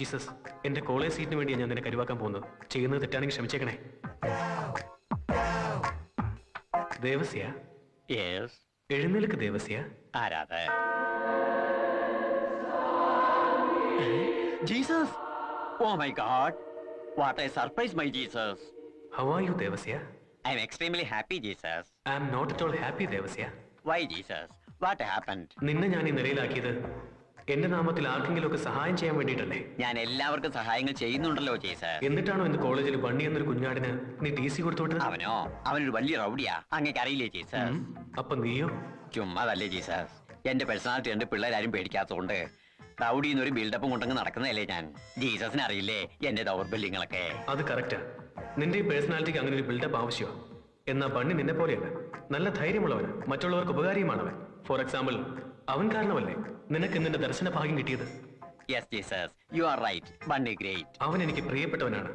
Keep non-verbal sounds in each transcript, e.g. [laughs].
Jesus എന്റെ college സീറ്റിന് വേണ്ടിയാണ് ഞാൻ നിന്നെ കരുവാക്കാൻ പോകുന്നത്. ചെയ്യുന്നത് തെറ്റാണെങ്കിൽ ക്ഷമിച്ചേക്കണേ. ദേവസ്യ? എഴുന്നേൽക്ക് Devasya. ആരാധ Jesus! Oh my god what a surprise my Jesus how are you Devasya? I'm extremely happy Jesus I am not at all happy Devasya. Why Jesus what happened നിന്നെ ഞാൻ ഈ നിലയിലാക്കിയത്. എന്റെ നാമത്തിൽ ആർക്കെങ്കിലും ഒക്കെ സഹായം ചെയ്യാൻ വേണ്ടിട്ടല്ലേ ഞാൻ എല്ലാവർക്കും സഹായങ്ങൾ ചെയ്യുന്നുണ്ടല്ലോ ജീസസ് എന്നിട്ടാണോ ഇന്ന് കോളേജിൽ ബണ്ണി എന്നൊരു കുഞ്ഞാടിന് നീ ടി സി കൊടുത്തോട്ട്? അവനോ? അവനൊരു വലിയ റൗഡിയാ. അങ്ങേക്ക് അറിയില്ലേ ഉം. അപ്പൊ നീയോ? ചുമ്മാതല്ലേ ജീസസ് എന്റെ പേഴ്സണാലിറ്റി എന്റെ പിള്ളേരാരും പേടിക്കാത്തതുകൊണ്ട് റൗഡി എന്നൊരു ബിൽഡപ്പും കൊണ്ടങ്ങ് നടക്കുന്നതല്ലേ ഞാൻ. ജീസസിന് അറിയില്ലേ എന്റെ ദൗർബല്യങ്ങളൊക്കെ? അത് കറക്റ്റാ. നിന്റെ ഈ പേഴ്സണാലിറ്റിക്ക് അങ്ങനെ ഒരു ബിൽഡപ്പ് ആവശ്യമാണ് എന്നാ ബണ്ണി നിന്നെ പോലെയല്ല നല്ല ധൈര്യമുള്ളവന്. മറ്റുള്ളവർക്ക് ഉപകാരിയുമാണവൻ. ഫോർ എക്സാമ്പിൾ അവൻ കാരണമല്ലേ? നിനക്ക് നിന്റെ ദർശന ഭാഗ്യം കിട്ടിയത്? Yes Jesus you are right Bunny great അവൻ എനിക്ക് പ്രിയപ്പെട്ടവനാണ്.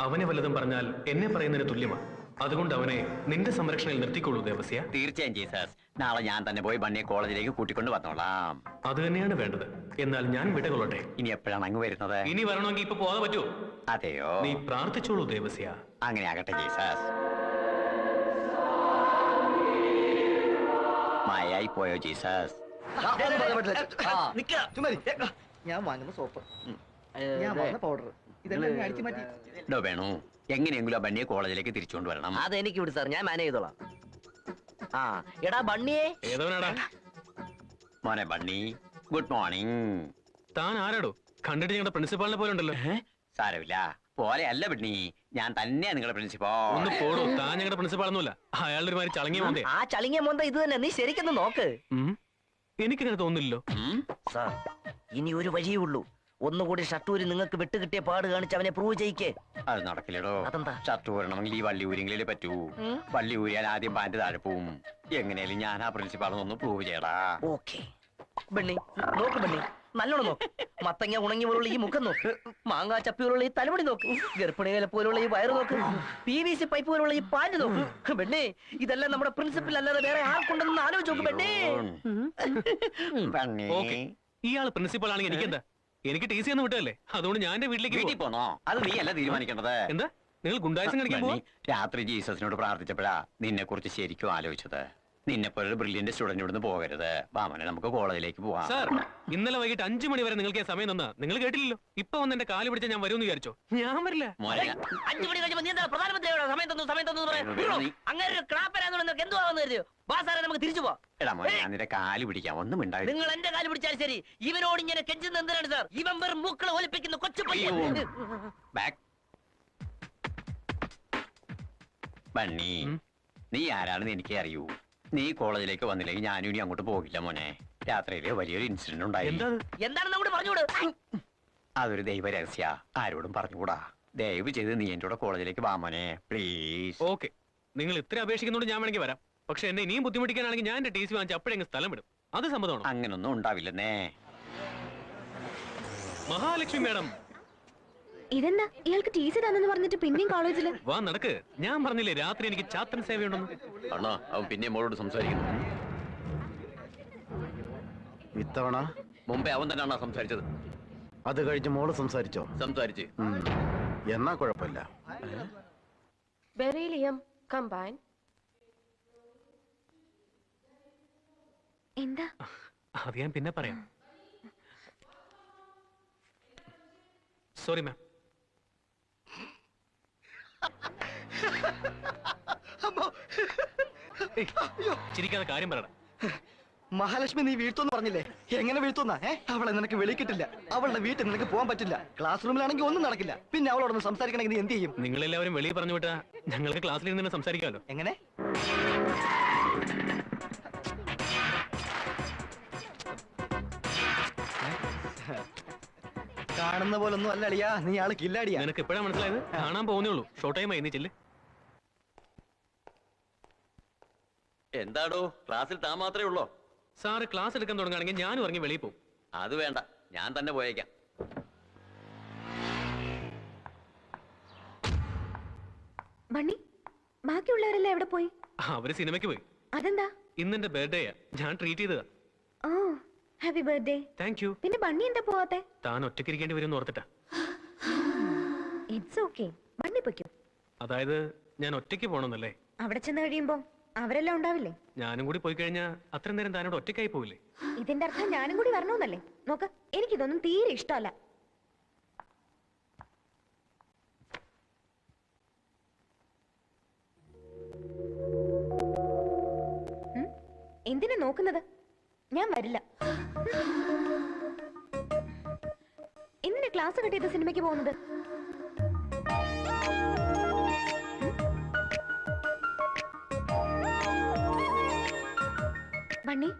അവനെ വല്ലതും പറഞ്ഞാൽ എന്നെ പറയുന്നതിന് തുല്യമാണ് അതുകൊണ്ട് അവനെ നിന്റെ സംരക്ഷണയിൽ നിർത്തിക്കൊള്ളൂ ദേവസ്യ. തീർച്ചയായും ജീസസ് നാളെ ഞാൻ തന്നെ പോയി ബണ്ണിയെ കോളേജിലേക്ക് കൂട്ടിക്കൊണ്ട് വന്നോളാം. അത് തന്നെയാണ് വേണ്ടത്. എന്നാൽ ഞാൻ വിടകൊള്ളട്ടെ. ഇനി എപ്പോഴാണ് അങ്ങ് വരുന്നത്? ഇനി വരണമെങ്കിൽ ഇപ്പൊ പോകാൻ പറ്റുമോ? അതെയോ? നീ പ്രാർത്ഥിച്ചോളൂ ദേവസ്യ. അങ്ങനെ ആകട്ടെ ജീസസ് മായായി പോയോ ജീസസ് ഞാൻ വാങ്ങുന്ന സോപ്പ്. ഞാൻ വാങ്ങുന്ന പൗഡർ ഇതെല്ലാം അടിച്ചു മാറ്റി. ഡോ വേണു എങ്ങനെയെങ്കിലും ആ ബണ്ണിയെ കോളേജിലേക്ക് തിരിച്ചുകൊണ്ട് വരണം. അതെനിക്ക് വിട് സാർ ഞാൻ മാനേജ് ചെയ്തോളാം. ആ എടാ ബണ്ണിയേ. ഏതവനാടാ? മോനെ ബണ്ണി ഗുഡ് മോർണിംഗ്. താൻ ആരാടോ? കണ്ടിട്ട് ഞങ്ങളുടെ പ്രിൻസിപ്പാളിനെ പോലെ ഉണ്ടല്ലോ. സാരമില്ല പോലെ അല്ല ബണ്ണി. ഞാൻ തന്നെയാ നിങ്ങളുടെ പ്രിൻസിപ്പാൾ. ഒന്ന് പോടോ താൻ ഞങ്ങളുടെ പ്രിൻസിപ്പാളൊന്നുമല്ല. അയാളുടെ ഒരു മാതിരി ചളങ്ങിയ മോന്തേ ആ ചളിങ്ങിയ മോന്ത ഇത് തന്നെ. നീ ശരിക്കൊന്ന് നോക്ക്. എനിക്കങ്ങനെ തോന്നില്ലല്ലോ സാർ ഇനി ഒരു വഴിയേ ഉള്ളൂ. ഒന്നുകൂടി ഷട്ടൂരി നിങ്ങൾക്ക് വെട്ടുകിട്ടിയ പാട് കാണിച്ച് അവനെ പ്രൂവ് ചെയ്യിക്കേ. അത് നടക്കില്ലടോ. അതെന്താ? ഷർട്ട് ഊരണമെങ്കിൽ ഈ വള്ളി ഊരിങ്ങളിലേ പറ്റൂ. വള്ളി ഊരിയാൽ ആദ്യം പാന്റ് താഴെ പോവും. എങ്ങനെയാലും ഞാൻ ആ പ്രിൻസിപ്പാളൊന്ന് പ്രൂവ് ചെയ്യടാ. ഓക്കെ ബണ്ണി നോക്ക് ബണ്ണി. നല്ലോണം നോക്ക്. മത്തങ്ങ ഉണങ്ങി പോലുള്ള ഈ മുഖം നോക്ക്. മാങ്ങാ ചപ്പി പോലുള്ള ഈ തലമുടി നോക്ക്. ഗർഭിണികളെ പോലുള്ള ഈ വയറ് നോക്ക്. പി വി സി പൈപ്പ് പോലുള്ള ഈ പാന്റ് നോക്ക്. പെണ്ണേ ഇതെല്ലാം നമ്മുടെ പ്രിൻസിപ്പൽ അല്ലാതെ വേറെ ആർക്കുണ്ടെന്ന് ആലോചിച്ച് നോക്ക് ഇയാൾ ഓക്കെ. ഇയാൾ പ്രിൻസിപ്പൾ ആണെങ്കിൽ എനിക്കെന്താ? എനിക്ക് ടി സി ഒന്നും വിട്ടല്ലേ അതുകൊണ്ട് ഞാൻ എന്റെ വീട്ടിലേക്ക് പോണോ പോവാം. അത് നീ അല്ല തീരുമാനിക്കേണ്ടത്? എന്താ? നിങ്ങൾ ഗുണ്ടായസം കളിക്കാൻ ബണ്ണി, രാത്രി ജീസസിനോട് പ്രാർത്ഥിച്ചപ്പോഴാ നിന്നെ കുറിച്ച് ശരിക്കും ആലോചിച്ചത്. നിന്നെ പോലെ ഒരു ബ്രില്യന്റ് സ്റ്റുഡന്റ് ഇവിടുന്ന് പോകരുത്. വാമനെ നമുക്ക് കോളേജിലേക്ക് പോവാം. സാർ ഇന്നലെ വൈകിട്ട് അഞ്ചു മണി വരെ നിങ്ങൾക്ക് സമയം തന്നാ നിങ്ങൾ കേട്ടില്ലല്ലോ? ഇപ്പൊ വന്ന് എന്റെ കാൽ പിടിച്ച ഞാൻ വരുമെന്ന് വിചാരിച്ചോ? ഞാൻ വരില്ല. മോനെ അഞ്ചു മണി കഴിഞ്ഞപ്പോ നീ എന്താ പ്രധാനമന്ത്രിയോട് സമയം തന്നു സമയം തന്നു എന്ന് അങ്ങനെ ഒരു ക്രാപ്പരാന്ന് നിനക്ക് എന്തോ ആവുന്ന കരുതിയോ? വാ സാറേ നമുക്ക് തിരിച്ചു പോവാം. എടാ മോനെ ഞാൻ നിന്റെ കാൽ പിടിക്കാം. ഒന്നും ഉണ്ടായി നിങ്ങൾ എന്റെ കാൽ പിടിച്ചാൽ ശരി. ഇവനോട് ഇങ്ങനെ കെഞ്ചുന്ന എന്തിനാണ് സാർ ഇവൻ വെറും മൂക്കളെ ഒലിപ്പിക്കുന്ന കൊച്ചു പയ്യൻ അയ്യോ. ബാക്ക് ബണ്ണി ഉം. നീ ആരാണെന്ന് എനിക്ക് അറിയൂ. നീ കോളേജിലേക്ക് വന്നില്ലെങ്കിൽ ഞാനും ഇനി അങ്ങോട്ട് പോകില്ല മോനെ. രാത്രിയിൽ വലിയൊരു ഇൻസിഡന്റ് ഉണ്ടായി. എന്താ അത്? എന്താണെന്ന് അങ്ങോട്ട് പറഞ്ഞുകൂട്? അതൊരു ദൈവ രഹസ്യ ആരോടും പറഞ്ഞുകൂടാ. ദയവ് ചെയ്ത് നീ എന്റെ കൂടെ കോളേജിലേക്ക് വാ മോനെ. Please okay. നിങ്ങൾ ഇത്ര അപേക്ഷിക്കുന്നോണ്ട് ഞാൻ വേണമെങ്കിൽ വരാം. പക്ഷെ എന്നെ ഇനിയും ബുദ്ധിമുട്ടിക്കാനാണെങ്കിൽ ഞാൻ എന്റെ ടി സി വാങ്ങിച്ച് അപ്പോഴെങ്ങ് സ്ഥലം വിടും. അത് സമ്മതമാണ്? അങ്ങനൊന്നും ഉണ്ടാവില്ലെന്നേ. മഹാലക്ഷ്മി മാഡം ഇതെന്താ? ഇയാൾക്ക് ടി സി തന്നെന്ന് പറഞ്ഞിട്ട് പിന്നെയും കോളേജിൽ? വാ നടക്ക്. ഞാൻ പറഞ്ഞില്ലേ രാത്രി എനിക്ക് ചാത്തൻ സേവയുണ്ടെന്ന് അണ്ണാ അവൻ പിന്നെ മോളോട് സംസാരിക്കുന്നു. ഇത്തവണ? മുമ്പേ അവൻ തന്നെയാണോ സംസാരിച്ചത്. അത് കഴിഞ്ഞ് മോൾ സംസാരിച്ചോ? സംസാരിച്ച്. ഉം. എന്നാ കുഴപ്പമില്ല. Beryllium combine. എന്താ? അത് ഞാൻ പിന്നെ പറയാം. സോറി മാം ചിരിക്കാതെ കാര്യം പറയണം. മഹാലക്ഷ്മി നീ വീഴ്ത്തോന്ന് പറഞ്ഞില്ലേ? എങ്ങനെ വീഴ്ത്തുന്ന ഏ? അവളെ നിനക്ക് വിളിക്കിട്ടില്ല അവളുടെ വീട്ടിൽ നിനക്ക് പോകാൻ പറ്റില്ല. ക്ലാസ് റൂമിലാണെങ്കിൽ ഒന്നും നടക്കില്ല. പിന്നെ അവളോടൊന്ന് സംസാരിക്കണമെങ്കിൽ നീ എന്ത് ചെയ്യും? നിങ്ങളെല്ലാവരും വെളിയിൽ പറഞ്ഞു വിട്ടാ ഞങ്ങൾക്ക് ക്ലാസ്സിൽ നിന്ന് സംസാരിക്കാമല്ലോ. എങ്ങനെ? കാണുന്ന പോലെ ഒന്നും അല്ല അളിയാ. നീ ആൾ കില്ലാടിയാ. നിനക്ക് എപ്പോഴാ മനസ്സിലായത്? കാണാൻ പോകുന്നേ ഉള്ളൂ. ഷോർട്ട് ടൈം ആയി നീ ചെല്ല്. എന്താടോ? ക്ലാസ്സിൽ താൻ മാത്രമേ ഉള്ളോ? സാറ് ക്ലാസ് എടുക്കാൻ തുടങ്ങുകയാണെങ്കിൽ ഞാനും ഇറങ്ങി വെളിയിൽ പോകും അത് വേണ്ട. ഞാൻ തന്നെ പോയേക്കാം. മണി ബാക്കിയുള്ളവരെല്ലാം എവിടെ പോയി? അവർ സിനിമയ്ക്ക് പോയി. അതെന്താ? ഇന്നെന്റെ ബർത്ത്ഡേയാ ഞാൻ ട്രീറ്റ് ചെയ്തതാ. ഓ ഹാപ്പി ബർത്ത്ഡേ താങ്ക് യു പിന്നെ ബണ്ണി എന്താ പോവാത്തെ? താൻ ഒറ്റയ്ക്കിരിക്കേണ്ടി വരും ഓർത്തിട്ടാ. ഇറ്റ്സ് ഓക്കെ ബണ്ണി പൊയ്ക്കോ. അതായത് ഞാൻ ഒറ്റയ്ക്ക് പോകണമെന്നല്ലേ അവിടെ ചെന്ന് കഴിയുമ്പോ അവരെല്ലാം ഉണ്ടാവില്ലേ? ഞാനും കൂടി പോയി കഴിഞ്ഞാൽ അത്ര നേരം താനോട് ഒറ്റയ്ക്കായി പോവില്ലേ? ഇതിന്റെ അർത്ഥം ഞാനും കൂടി വരണമെന്നല്ലേ നോക്ക് എനിക്കിതൊന്നും തീരെ ഇഷ്ടമല്ല? എന്തിനാ നോക്കുന്നത്? ഞാൻ വരില്ല. എന്തിനാ ക്ലാസ് കിട്ടിയത് സിനിമയ്ക്ക് പോകുന്നത്? ബണ്ണി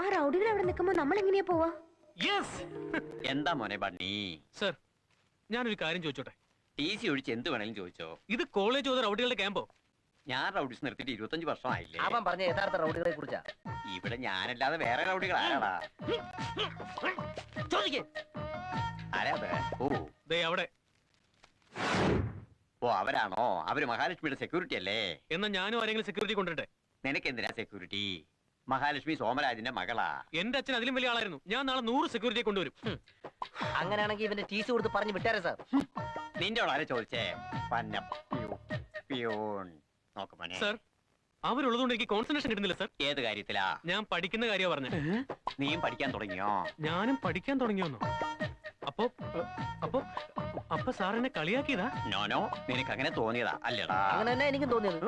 ആ റൗഡികൾ അവിടെ നിൽക്കുമ്പോ നമ്മൾ എങ്ങനെയാ പോവാ? യെസ് [laughs] എന്താ മോനെ ബണ്ണി? സർ ഞാനൊരു കാര്യം ചോദിച്ചോട്ടെ? ടി സി ഒഴിച്ച് എന്ത് വേണേലും ചോദിച്ചോ. ഇത് കോളേജ് ഓതർ റൗഡികളുടെ ക്യാമ്പോ ഞാൻ റൗഡീസ് നിർത്തിയിട്ട് ഇരുപത്തഞ്ച് വർഷമായില്ലേ? അവൻ പറഞ്ഞ യഥാർത്ഥ റൗഡികളെ കുറിച്ചാ. ഇവിടെ ഞാനല്ലാതെ വേറെ റൗഡികൾ ആരാടാ? ചോദിക്കേ. ആരാ ഓ. ദേ അവിടെ. ഓ അവരാണോ? അവർ മഹാലക്ഷ്മിയുടെ സെക്യൂരിറ്റി അല്ലേ? എന്നാ ഞാനും ആരെങ്കിലും സെക്യൂരിറ്റി കൊണ്ടുവരട്ടെ? നിനക്ക് എന്തിനാ സെക്യൂരിറ്റി മഹാലക്ഷ്മി സോമരാജിന്റെ മകളാ. എന്റെ അച്ഛൻ അതിലും വലിയ ആളായിരുന്നു. ഞാൻ നാളെ നൂറ് സെക്യൂരിറ്റി കൊണ്ടുവരും. അങ്ങനെയാണെങ്കിൽ ഇവന്റെ ടീസി കൊടുത്ത് പറഞ്ഞു വിട്ടാരെ സാർ. നിന്റെ ആരെ ചോദിച്ചേ? പന്ന പ്യൂ- പ്യൂൺ. നോക്ക് മോനെ. സർ അവരുള്ളതുകൊണ്ട് എനിക്ക് കോൺസെൻട്രേഷൻ കിട്ടുന്നില്ല സർ. ഏത് കാര്യത്തിലാ? ഞാൻ പഠിക്കുന്ന കാര്യമാണ് പറഞ്ഞത് നീയും പഠിക്കാൻ തുടങ്ങിയോ? ഞാനും പഠിക്കാൻ തുടങ്ങിയോന്നോ? അപ്പോ അപ്പോ അപ്പൊ സാർ എന്നെ കളിയാക്കിയതാ? നോനോ നിനക്ക് അങ്ങനെ തോന്നിയതാ. അല്ലടാ. അങ്ങനെ തന്നെ എനിക്കും തോന്നിയത്?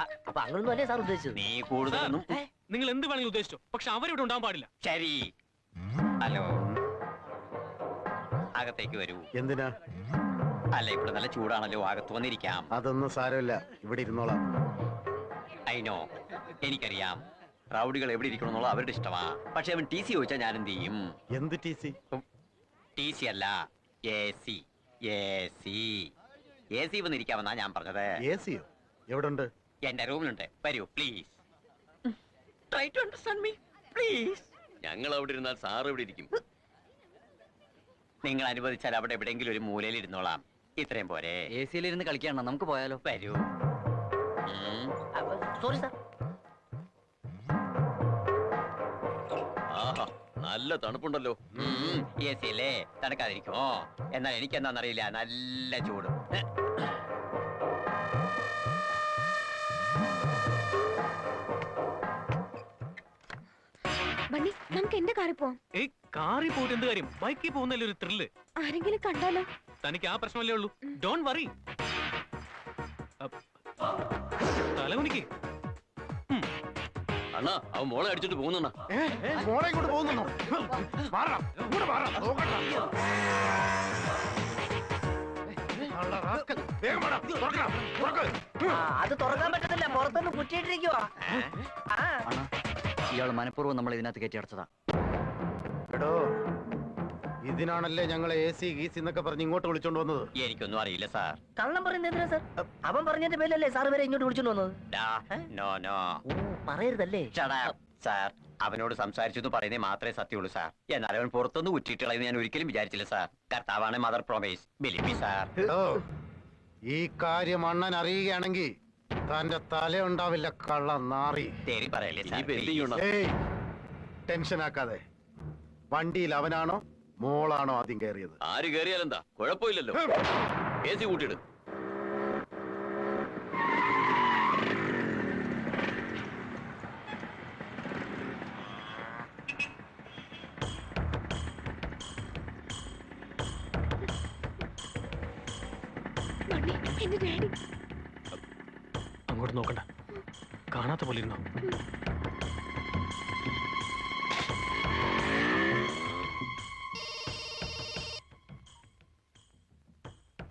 ആ, അപ്പൊ അങ്ങനൊന്നും അല്ലേ സാർ ഉദ്ദേശിച്ചത്? നീ കൂടുതലൊന്നും നിങ്ങൾ എന്ത് വേണമെങ്കിലും ഉദ്ദേശിച്ചോ. പക്ഷെ അവരിവിടെ ഉണ്ടാവാൻ പാടില്ല. ശരി. ഹലോ. അകത്തേക്ക് വരൂ. എന്തിനാ? അല്ല ഇവിടെ നല്ല ചൂടാണല്ലോ അകത്ത് വന്നിരിക്കാം. അതൊന്നും സാരമില്ല. ഇവിടെ ഇരുന്നോളാം. അയിനോ എനിക്കറിയാം. റൗഡികൾ എവിടെ ഇരിക്കണമെന്നുള്ള അവരുടെ ഇഷ്ടമാ. പക്ഷെ അവൻ ടി സി ചോദിച്ചാൽ ഞാൻ എന്ത് ചെയ്യും? എന്ത് ടി സി? ടി സി അല്ല A C. A C. A C വന്നിരിക്കാമെന്നാ ഞാൻ പറഞ്ഞത്. എ സിയോ? എവിടെ ഉണ്ട് എന്റെ റൂമിലുണ്ട്. വരൂ please. Try to understand me please. ഞങ്ങൾ അവിടെ ഇരുന്നാൽ സാർ ഇവിടെ ഇരിക്കും? നിങ്ങൾ അനുവദിച്ചാൽ അവിടെ എവിടെയെങ്കിലും ഒരു മൂലയിൽ ഇരുന്നോളാം. ഇത്രയും പോരെ. എ സിയിലിരുന്ന് കളിക്കാണോ നമുക്ക് പോയാലോ? വരൂ. സോറി സാർ ആഹാ നല്ല തണുപ്പുണ്ടല്ലോ. എ സി അല്ലേ തണുക്കാതിരിക്കുമോ? എന്നാൽ എനിക്ക് എന്താണെന്നറിയില്ല നല്ല ചൂട്. ബണ്ണി നമുക്ക് എന്റെ കാറിൽ പോവാം. ഏയ് കാറിൽ പോയിട്ട് എന്ത് കാര്യം? ബൈക്കിൽ പോകുന്നല്ലേ ഒരു ത്രില്ല് ആരെങ്കിലും കണ്ടാലോ? തനിക്ക് ആ പ്രശ്നമല്ലേ ഉള്ളൂ. ഡോൺ വറി തലകുനിക്ക്. അണ്ണാ അവൻ മോളെ അടിച്ചിട്ട് പോകുന്നണ്ണ മോളെ ഇങ്ങോട്ട് പോകുന്നു മാറണം ഇങ്ങോട്ട് മാറണം നോക്കണ്ട. കള്ള റാസ്കൽ. വേഗം വാടാ, തുറക്കണം, തുറക്ക്. ആ, അത് തുറക്കാൻ പറ്റത്തില്ല പുറത്തൊന്ന് കുറ്റിയിട്ടിരിക്കുവാ? ഇയാൾ മനഃപൂർവം നമ്മൾ ഇതിനകത്ത് കയറ്റി അടച്ചതാ. എടോ ഇതിനാണല്ലേ ഞങ്ങളെ എ സി ഗീസി എന്നൊക്കെ പറഞ്ഞ് ഇങ്ങോട്ട് വിളിച്ചോണ്ട് വന്നത്? എനിക്കൊന്നും അറിയില്ല സാർ. കള്ളം പറയുന്നത് എന്തിനാ സാർ? അവൻ പറഞ്ഞതിന്റെ പേരിലല്ലേ സാർ വരെ ഇങ്ങോട്ട് വിളിച്ചോണ്ട് വന്നത്? ഡാ, നോ നോ. ഓ പറയരുതല്ലേ. സാർ. അവനോട് സംസാരിച്ചെന്ന് പറയുന്നേ മാത്രമേ സത്യമുള്ളൂ സാർ. എന്നാൽ അവൻ പുറത്തൊന്ന് ഉറ്റിട്ടുള്ളതെന്ന് ഞാൻ ഒരിക്കലും വിചാരിച്ചില്ല സാർ. കർത്താവാണ് മദർ പ്രോമേസ്. ബിലിപ്പി സാർ. ഈ കാര്യം അണ്ണൻ അറിയുകയാണെങ്കിൽ തന്റെ തല ഉണ്ടാവില്ല കള്ള നാറി. തേരി പറയല്ലേ ടെൻഷൻ ആക്കാതെ വണ്ടിയിൽ അവനാണോ? മോളാണോ ആദ്യം കയറിയത്? ആര് കയറിയാലെന്താ? കുഴപ്പമില്ലല്ലോ. എ സി കൂട്ടിയിട്. അങ്ങോട്ട് നോക്കണ്ട. കാണാത്ത പോലെ ഇരുന്നോ.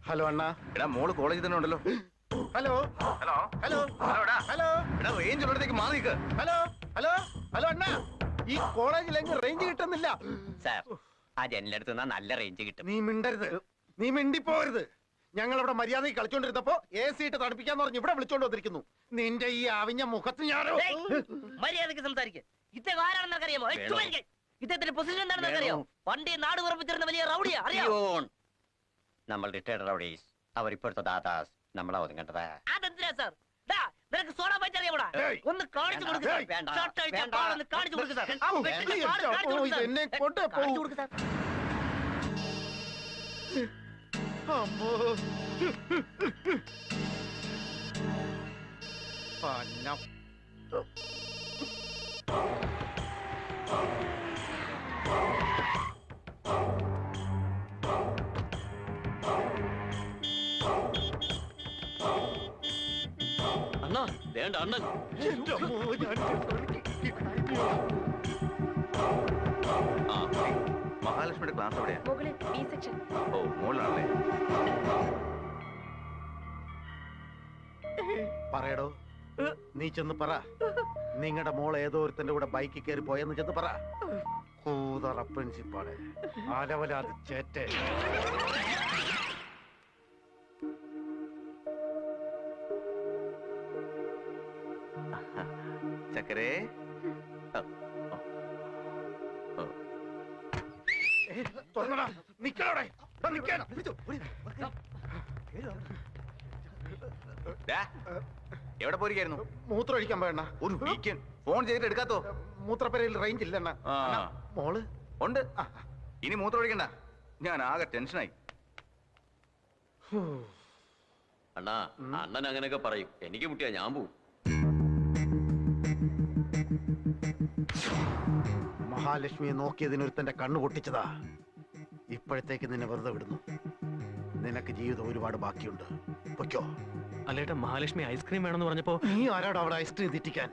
ഹലോ അണ്ണാ. എടാ മോൾ കോളേജിൽ തന്നെ ഉണ്ടല്ലോ. ഹലോ ഹലോ ഹലോ ഹലോടാ ഹലോ എടാ റേഞ്ച് ഉള്ളിടത്തേക്ക് മാറി നിൽക്ക് ഹലോ ഹലോ ഹലോ അണ്ണാ. ഈ കോളേജിൽ എങ്ങ് റേഞ്ച് കിട്ടുന്നില്ല. സാർ ആ ജനലടുത്ത് നിന്നാ നല്ല റേഞ്ച് കിട്ടും. നീ മിണ്ടരുത്. നീ മിണ്ടിപ്പോരുത്. ഞങ്ങൾ അവിടെ മര്യാദയ്ക്ക് കളിച്ചോണ്ടിരുന്നപ്പോ എ സി ഇട്ട് തണുപ്പിക്കാന്ന് പറഞ്ഞ് ഇവിടെ വിളിച്ചോണ്ട് വന്നിരിക്കുന്നു. നിന്റെ ഈ ആവിഞ്ഞ മുഖത്ത് ഞാനോ മര്യാദയ്ക്ക് മര്യാദയ്ക്ക് സംസാരിക്കുക ഇദ്ദേഹം ആരാണെന്ന് അറിയാമോ ഇദ്ദേഹത്തിന്റെ പൊസിഷൻ എന്താണെന്ന് അറിയാമോ പണ്ടേ നാട് ഉറപ്പിച്ചിരുന്ന വലിയ റൗഡിയാ അറിയാമോ. നമ്മൾ റിട്ടയർഡ് റൗഡീസ് അവർ ഇപ്പോഴത്തെ ദാദാസ് നമ്മളാ ഒതുങ്ങേണ്ടത് അതെന്തിനാ സാർ ഡാ, നിനക്ക് സോഡ പൈസ അറിയാമോടാ ഏയ്. ഒന്ന് കാണിച്ചു കൊടുക്ക് സാർ. വേണ്ട, ഷർട്ട് അഴിച്ച വേണ്ട. കാലൊന്ന് കാണിച്ചു കൊടുക്ക് സാർ. ആ ഔ, വേണ്ട അണ്ണൻ. ആ. മഹാലക്ഷ്മിയുടെ ക്ലാസ് എവിടെയാ? മുകളിൽ ബി സെക്ഷൻ ഓ മുകളിലാണല്ലേ. പറയടോ. നീ ചെന്ന് പറ. നിങ്ങളുടെ മോൾ ഏതോ ഒരുത്തന്റെ കൂടെ ബൈക്കിൽ കയറി പോയെന്ന് ചെന്ന് പറ. കൂതറ പ്രിൻസിപ്പാളെ. അലവലാതെ ചേറ്റേ ചക്കരേ. തുറന്നടാ. എവിടെ പോയിരിക്കായിരുന്നു? മൂത്രം ഒഴിക്കാൻ വേണ്ട ഒരു വീക്കെൻഡ് ഫോൺ ചെയ്തിട്ട് എടുക്കാത്തോ? മൂത്രപ്പരയിൽ റേഞ്ച് ഇല്ലെണ്ണ. അണ്ണാ, മോൾ? ഉണ്ട്. ഇനി മൂത്രം ഒഴിക്കണ്ട. ഞാൻ ആകെ ടെൻഷനായി. അണ്ണാ അണ്ണൻ അങ്ങനെയൊക്കെ പറയും. എനിക്ക് മുട്ടിയാ ഞാൻ പോവും. മഹാലക്ഷ്മിയെ നോക്കിയതിനൊരുത്തന്റെ കണ്ണു പൊട്ടിച്ചതാ. ഇപ്പോഴത്തേക്ക് നിന്നെ വെറുതെ വിടുന്നു. നിനക്ക് ജീവിതം ഒരുപാട് ബാക്കിയുണ്ട്. പൊയ്ക്കോ. അല്ലേട്ട മഹാലക്ഷ്മി ഐസ്ക്രീം വേണമെന്ന് പറഞ്ഞപ്പോ നീ ആരാടാ അവിടെ ഐസ്ക്രീം തെറ്റിക്കാൻ?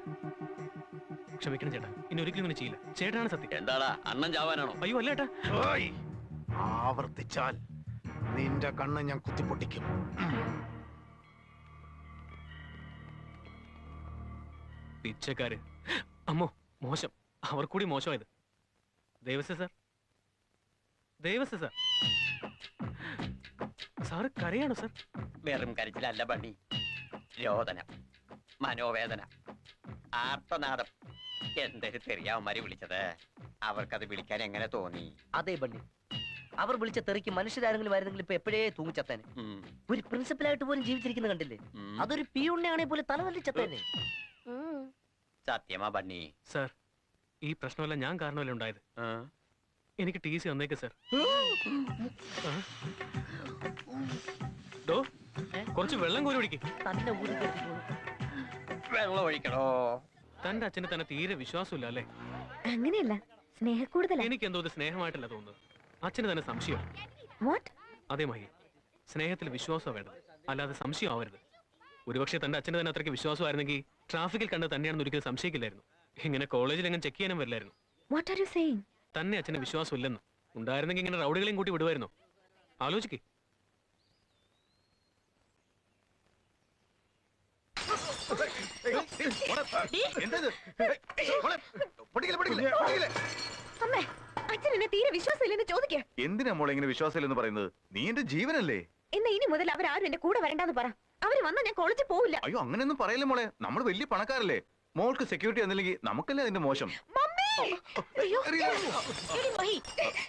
ക്ഷമിക്കണം ചേട്ടാ ഇനി ഒരിക്കലും ഇങ്ങനെ ചെയ്യില്ല. ചേട്ടാണ് സത്യം. എന്താടാ അണ്ണൻ ചാവാനാണോ? അയ്യോ അല്ലേട്ടാ ഓയ്! ആവർത്തിച്ചാൽ നിന്റെ കണ്ണ് ഞാൻ കുത്തിപ്പൊട്ടിക്കും. പിച്ചക്കാര് അമ്മോ മോശം. അവർ കൂടി മോശമായത്. Devasya sir? Devasya sir? Sir കരയാണോ sir? വെറും കരച്ചിലല്ല ബണ്ണി രോദനം മനോവേദന ആർത്തനാദം. എന്തൊരു തെറിയാവന്മാര് വിളിച്ചത്. അവർക്കത് വിളിക്കാൻ എങ്ങനെ തോന്നി? അതേ ബണ്ണി അവർ വിളിച്ച തെറിക്ക് മനുഷ്യരാരെങ്കിലും ആയിരുന്നെങ്കിൽ ഇപ്പൊ എപ്പോഴേ തൂങ്ങിച്ചത്തേനെ ഉം, ഒരു പ്രിൻസിപ്പലായിട്ട് പോലും ജീവിച്ചിരിക്കുന്ന കണ്ടില്ലേ? ഉം. അതൊരു പിയുണ്ണയാണെ പോലും തല തല്ലിച്ചത്തേനെ സത്യമാ ബണ്ണി. സർ ഈ പ്രശ്നമല്ല ഞാൻ കാരണമല്ല ഉണ്ടായത്? എനിക്ക് ടി സി വന്നേക്ക് സർ. ഡോ കുറച്ച് വെള്ളം കോരി ഊരി വെള്ളം ഒഴിക്കണോ? തന്റെ അച്ഛന് തന്നെ തീരെ വിശ്വാസമില്ല അല്ലേ? അങ്ങനെയല്ല കൂടുതൽ എനിക്ക് എന്തോ സ്നേഹമായിട്ടല്ല തോന്നുന്നത്. അച്ഛന് തന്നെ സംശയം വാട്ട് അതേ മഹി. സ്നേഹത്തിൽ വിശ്വാസം വേണ്ടത്. അല്ലാതെ സംശയം ആവരുത് ഒരുപക്ഷെ തന്റെ അച്ഛന് തന്നെ അത്രയ്ക്ക് വിശ്വാസമായിരുന്നെങ്കിൽ ട്രാഫിക്കിൽ കണ്ട തന്നെയാണെന്ന് ഒരിക്കലും സംശയിക്കില്ലായിരുന്നു. ഇങ്ങനെ കോളേജിൽ എങ്ങനെ ചെക്ക് ചെയ്യാനും വരില്ലായിരുന്നു. വാട്ട് ആർ യു സേയിങ് തന്നെ അച്ഛന് വിശ്വാസമില്ലെന്ന്. ഉണ്ടായിരുന്നെങ്കിൽ ഇങ്ങനെ റൗഡികളെയും കൂട്ടി വിടുമായിരുന്നു ആലോചിക്ക്. അമ്മേ അച്ഛൻ എന്നെ തീരെ വിശ്വാസമില്ലെന്ന് ചോദിക്കേ. എന്തിനാ മോളെ ഇങ്ങനെ വിശ്വാസമില്ലെന്ന് പറയുന്നത്? നീ എന്റെ ജീവനല്ലേ? എന്നാ ഇനി മുതൽ അവരാരും എന്റെ കൂടെ വരണ്ടെന്ന് പറ. അവർ വന്നാ ഞാൻ കോളേജിൽ പോവില്ല. അയ്യോ അങ്ങനെയൊന്നും പറയല്ലേ മോളെ. നമ്മൾ വലിയ പണക്കാരല്ലേ. മോൾക്ക് സെക്യൂരിറ്റി എന്നില്ലെങ്കിൽ നമുക്കല്ലേ അതിന്റെ മോശം? മമ്മി! അയ്യോ.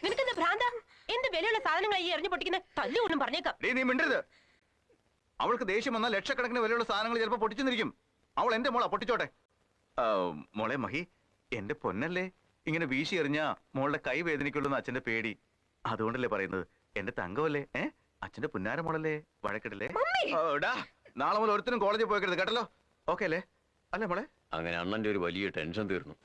നിനക്കെന്താ ഭ്രാന്ത? എന്ത് വിലയുള്ള സാധനങ്ങൾ ഈ എറിഞ്ഞു പൊട്ടിക്കുന്ന? തല്ലുകൊണ്ടും പറഞ്ഞേക്കാം. നീ മിണ്ടരുത്. അവൾക്ക് ദേഷ്യം വന്നാൽ ലക്ഷക്കണക്കിന് വിലയുള്ള സാധനങ്ങൾ ചിലപ്പോൾ പൊട്ടിച്ചെന്നിരിക്കും. അവൾ എന്റെ മോളെ പൊട്ടിച്ചോട്ടെ. മോളെ മഹി എന്റെ പൊന്നല്ലേ? ഇങ്ങനെ വീശി എറിഞ്ഞ മോളുടെ കൈ വേദനിക്കുള്ളൂ അച്ഛന്റെ പേടി. അതുകൊണ്ടല്ലേ പറയുന്നത്? എന്റെ തങ്കമല്ലേ? ഏ? അച്ഛന്റെ പുന്നാര മോളല്ലേ? വഴക്കിടല്ലേ? നാളെ മുതൽ ഒരുത്തിനും കോളേജിൽ പോയിക്കരുത് കേട്ടല്ലോ? ഓക്കെ അല്ലേ? അല്ലേ മോളെ? അങ്ങനെ അണ്ണന്റെ ഒരു വലിയ ടെൻഷൻ തീർന്നു.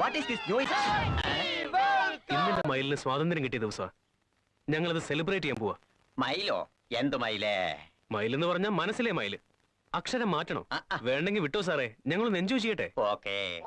വാട്ട് ഈസ് ദിസ് നോയ്സ് ഇന്നിന്റെ മയിലിന് സ്വാതന്ത്ര്യം കിട്ടിയ ദിവസമാണ് ഞങ്ങളത് സെലിബ്രേറ്റ് ചെയ്യാൻ പോവാ. മയിലോ? എന്ത് മയിലേ? മയിലെന്ന് എന്ന് പറഞ്ഞാൽ മനസ്സിലെ മയിൽ. അക്ഷരം മാറ്റണം. വേണ്ടെങ്കിൽ വിട്ടോ സാറേ. ഞങ്ങൾ എൻജോയ് ചെയ്യട്ടെ. ഓക്കേ.